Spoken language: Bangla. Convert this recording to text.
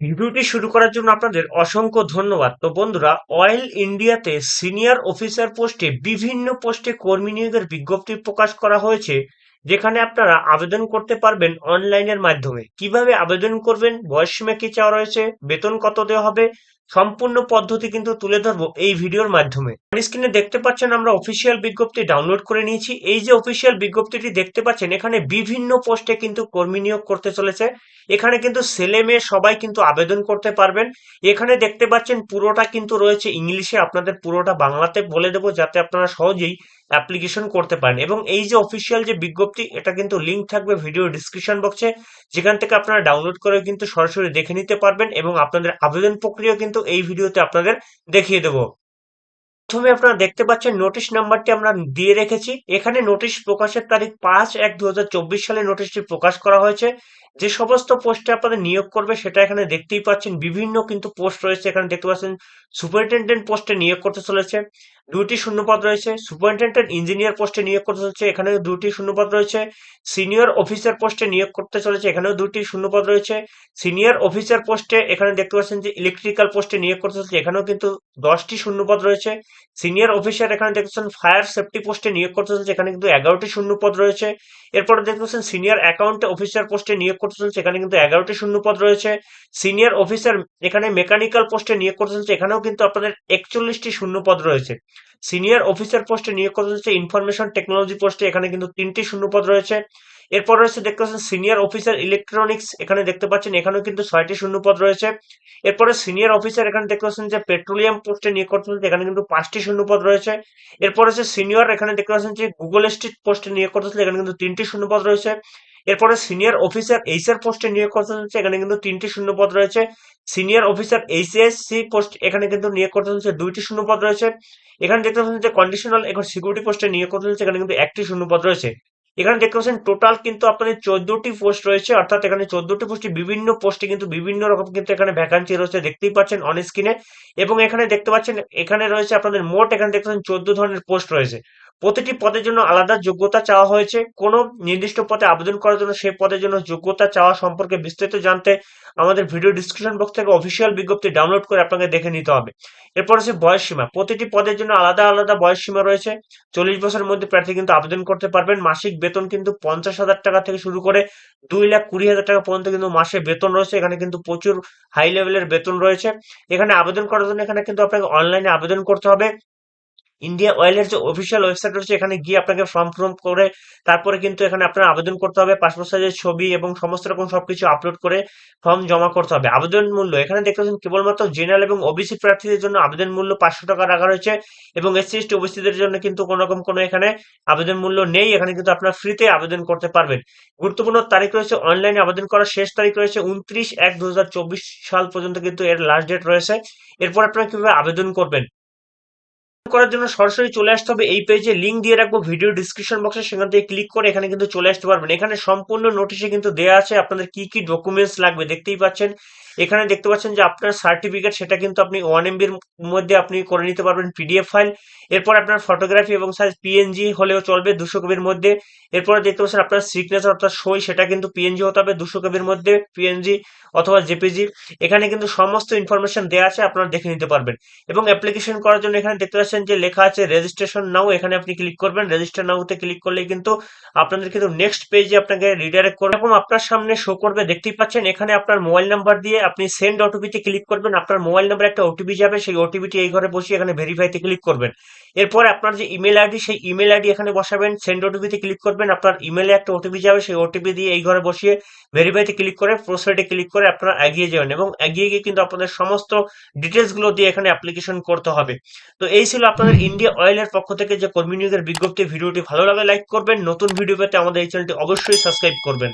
ভিডিওটি শুরু করার জন্য আপনাদের অসংখ্য ধন্যবাদ। তো বন্ধুরা, অয়েল ইন্ডিয়াতে সিনিয়র অফিসার পোস্টে বিভিন্ন পোস্টে কর্মী নিয়োগের বিজ্ঞপ্তি প্রকাশ করা হয়েছে। যেখানে আপনারা আবেদন করতে পারবেন অনলাইনের মাধ্যমে। কীভাবে আবেদন করবেন, বয়স সীমা কি চাওয়া রয়েছে, বেতন কত দেওয়া হবে, সম্পূর্ণ পদ্ধতি কিন্তু তুলে ধরবো এই ভিডিওর মাধ্যমে। স্ক্রিনে দেখতে পাচ্ছেন আমরা অফিসিয়াল বিজ্ঞপ্তি ডাউনলোড করে নিয়েছি। এই যে অফিসিয়াল বিজ্ঞপ্তিটি দেখতে পাচ্ছেন, এখানে বিভিন্ন পোস্টে কিন্তু কর্মী নিয়োগ করতে চলেছে। এখানে কিন্তু ছেলে মেয়ে সবাই কিন্তু আবেদন করতে পারবেন। এখানে দেখতে পাচ্ছেন পুরোটা কিন্তু রয়েছে ইংলিশে। আপনাদের পুরোটা বাংলাতে বলে দেবো যাতে আপনারা সহজেই অ্যাপ্লিকেশন করতে পারেন। এবং এই যে অফিসিয়াল যে বিজ্ঞপ্তি, এটা কিন্তু লিঙ্ক থাকবে ভিডিও ডিসক্রিপশন বক্সে যেখান থেকে আপনারা ডাউনলোড করে কিন্তু সরাসরি দেখে নিতে পারবেন এবং আপনাদের আবেদন প্রক্রিয়া কিন্তু এই ভিডিওতে আপনাদের দেখিয়ে দেবো। প্রথমে আপনারা দেখতে পাচ্ছেন নোটিশ নাম্বারটি আমরা দিয়ে রেখেছি। এখানে নোটিশ প্রকাশের তারিখ পাঁচ এক দু সালে নোটিশটি প্রকাশ করা হয়েছে। যে সমস্ত পোস্টে আপনাদের নিয়োগ করবে সেটা এখানে দেখতেই পাচ্ছেন। বিভিন্ন কিন্তু পোস্ট রয়েছে। এখানে দেখতে পাচ্ছেন সুপারিনটেন্ডেন্ট পোস্টে নিয়োগ করতে চলেছে। দুটি শূন্যপদ রয়েছে। সুপারিনটেন্ডেন্ট ইঞ্জিনিয়ার পোস্টে নিয়োগ করতে চলেছে, এখানেও দুটি শূন্যপদ রয়েছে। সিনিয়র অফিসার পোস্টে নিয়োগ করতে চলেছে, এখানেও দুটি শূন্যপদ রয়েছে। সিনিয়র অফিসার পোস্টে এখানে দেখতে পাচ্ছেন যে ইলেকট্রিক্যাল পোস্টে নিয়োগ করতে চলেছে, এখানেও কিন্তু দশটি শূন্যপদ রয়েছে। সিনিয়র অফিসার এখানে দেখছেন ফায়ার সেফটি পোস্টে নিয়োগ করতে চলেছে, এখানে কিন্তু এগারোটি শূন্যপদ রয়েছে। এরপরে দেখতে পাচ্ছেন সিনিয়র অ্যাকাউন্ট অফিসার পোস্টে নিয়োগ করতে চলেছে, এখানে কিন্তু এগারোটি শূন্যপদ রয়েছে। সিনিয়র অফিসার এখানে মেকানিক্যাল পোস্টে নিয়োগ করতে চলেছে, এখানেও কিন্তু আপনাদের একচল্লিশটি শূন্যপদ রয়েছে। সিনিয়র অফিসার পোস্টে নিয়োগ করতে চলেছে ইনফরমেশন টেকনোলজি পোস্টে এখানে কিন্তু তিনটি শূন্যপদ রয়েছে। এরপর রয়েছে, দেখতে পাচ্ছেন সিনিয়র অফিসার ইলেকট্রনিক্স এখানে দেখতে পাচ্ছেন, এখানেও কিন্তু ছয়টি শূন্যপদ রয়েছে। এরপরে সিনিয়র অফিসার এখানে দেখতে পাচ্ছেন যে পেট্রোলিয়াম পোস্টে নিয়োগ করতে হচ্ছে এখানে কিন্তু পাঁচটি শূন্যপদ রয়েছে। এরপর হচ্ছে সিনিয়র এখানে দেখতে পাচ্ছেন যে গুগল স্ট্রিট পোস্টে নিয়োগ করতে হচ্ছে এখানে কিন্তু তিনটি শূন্যপদ রয়েছে। এরপরে সিনিয়র অফিসার এইচআর পোস্টে নিয়োগ করতে চলেছে এখানে কিন্তু তিনটি শূন্যপদ রয়েছে। সিনিয়র অফিসার এইচএসসি পোস্ট এখানে কিন্তু নিয়োগ করতে চলেছে দুইটি শূন্যপদ রয়েছে। এখানে দেখতে পাচ্ছেন যে কন্ডিশনাল এখন সিকিউরিটি পোস্টে নিয়োগ করতে চলেছে এখানে কিন্তু একটি শূন্যপদ রয়েছে। এখানে দেখতে পাচ্ছেন টোটাল কিন্তু আপনাদের চোদ্দটি পোস্ট রয়েছে, অর্থাৎ এখানে চোদ্দটি পোস্টে বিভিন্ন পোস্টে কিন্তু বিভিন্ন রকম কিন্তু এখানে ভ্যাকান্সি রয়েছে, দেখতেই পাচ্ছেন অন স্ক্রিনে এবং এখানে দেখতে পাচ্ছেন, এখানে রয়েছে আপনাদের মোট, এখানে দেখতে পাচ্ছেন চোদ্দ ধরনের পোস্ট রয়েছে। প্রতিটি পদের জন্য আলাদা যোগ্যতা চাওয়া হয়েছে। কোনো নির্দিষ্ট পদে আবেদন করার জন্য সেই পদের জন্য যোগ্যতা চাওয়া সম্পর্কে বিস্তারিত জানতে আমাদের ভিডিও ডিসক্রিপশন বক্স থেকে অফিসিয়াল বিজ্ঞপ্তি ডাউনলোড করে আপনাকে দেখে নিতে হবে। এরপর হচ্ছে বয়স সীমা। প্রতিটি পদের জন্য আলাদা আলাদা বয়স সীমা রয়েছে। চল্লিশ বছরের মধ্যে প্রার্থী কিন্তু আবেদন করতে পারবেন। মাসিক বেতন কিন্তু পঞ্চাশ হাজার টাকা থেকে শুরু করে দুই লাখ কুড়ি হাজার টাকা পর্যন্ত কিন্তু মাসে বেতন রয়েছে। এখানে কিন্তু প্রচুর হাই লেভেলের বেতন রয়েছে। এখানে আবেদন করার জন্য এখানে কিন্তু আপনাকে অনলাইনে আবেদন করতে হবে। ইন্ডিয়া অয়েলের যে অফিসিয়াল ওয়েবসাইট রয়েছে, এখানে গিয়ে আপনাকে ফর্ম ফর্ম করে তারপরে কিন্তু এখানে আপনার আবেদন করতে হবে পাসপোর্ট সাইজের ছবি এবং সমস্ত রকম সবকিছু আপলোড করে ফর্ম জমা করতে হবে। আবেদন মূল্য, এখানে দেখতে পাচ্ছেন কেবলমাত্র জেনারেল এবং ওবিসি প্রার্থীদের জন্য আবেদন মূল্য পাঁচশো টাকা রাখা রয়েছে এবং এসসি এসটি ওবিসিদের জন্য কিন্তু কোনো রকম কোনো এখানে আবেদন মূল্য নেই, এখানে কিন্তু আপনার ফ্রিতে আবেদন করতে পারবেন। গুরুত্বপূর্ণ তারিখ রয়েছে অনলাইনে আবেদন করার শেষ তারিখ রয়েছে উনত্রিশ এক দু সাল পর্যন্ত কিন্তু এর লাস্ট ডেট রয়েছে। এরপর আপনারা কীভাবে আবেদন করবেন? করার জন্য সরাসরি চলে আসতে হবে এই পেজে লিঙ্ক দিয়ে রাখব ভিডিও ডিসক্রিপশন বক্সে সেখান থেকে ক্লিক করে এখানে কিন্তু চলে আসতে পারবেন। এখানে সম্পূর্ণ নোটিশে কিন্তু দেওয়া আছে আপনাদের কি কি ডকুমেন্টস লাগবে। দেখতেই পাচ্ছেন। এখানে দেখতে পাচ্ছেন যে আপনার সার্টিফিকেট সেটা কিন্তু আপনি ওয়ান এমবির মধ্যে আপনি করে নিতে পারবেন পিডিএফ ফাইল এরপর আপনার ফটোগ্রাফি এবং সাইজ পিএনজি হলেও চলবে দুশো কবির মধ্যে। এরপরে দেখতে পাচ্ছেন আপনার সিগনেচার অর্থাৎ সই, সেটা কিন্তু পিএনজি হতে হবে দুশো কবির মধ্যে। পিএনজি অথবা জেপিজি এখানে কিন্তু সমস্ত ইনফরমেশন দেওয়া আছে, আপনারা দেখে নিতে পারবেন। এবং অ্যাপ্লিকেশন করার জন্য এখানে দেখতে পাচ্ছেন যে লেখা আছে রেজিস্ট্রেশন নাও এখানে আপনি ক্লিক করবেন। রেজিস্টার নাওতে ক্লিক করলে কিন্তু আপনাদের কিন্তু নেক্সট পেজে আপনাকে রিডাইরেক্ট করবে এবং আপনার সামনে শো করবে। দেখতেই পাচ্ছেন, এখানে আপনার মোবাইল নাম্বার দিয়ে আপনি সেন্ড ওটিপিতে ক্লিক করবেন। আপনার মোবাইল নাম্বার একটা ওটিপি যাবে, সেই ওটিপিটি এই ঘরে বসিয়ে এখানে ভেরিফাইতে ক্লিক করবেন। এরপর আপনার যে ইমেল আইডি সেই ইমেল আইডি এখানে বসাবেন। সেন্ড ওটিপিতে ক্লিক করবেন। আপনার ইমেলে একটা ওটিপি যাবে, সেই ওটিপি দিয়ে এই ঘরে বসিয়ে ভেরিফাইতে ক্লিক করে প্রোসাইডে ক্লিক করে আপনারা এগিয়ে যাবেন এবং এগিয়ে গিয়ে কিন্তু আপনাদের সমস্ত ডিটেলসগুলো দিয়ে এখানে অ্যাপ্লিকেশন করতে হবে। তো এই ছিল আপনাদের ইন্ডিয়া অয়েলের পক্ষ থেকে যে কর্মী নিয়োগের বিজ্ঞপ্তি, ভিডিওটি ভালো লাগে লাইক করবেন। নতুন ভিডিও পেতে আমাদের এই চ্যানেলটি অবশ্যই সাবস্ক্রাইব করবেন।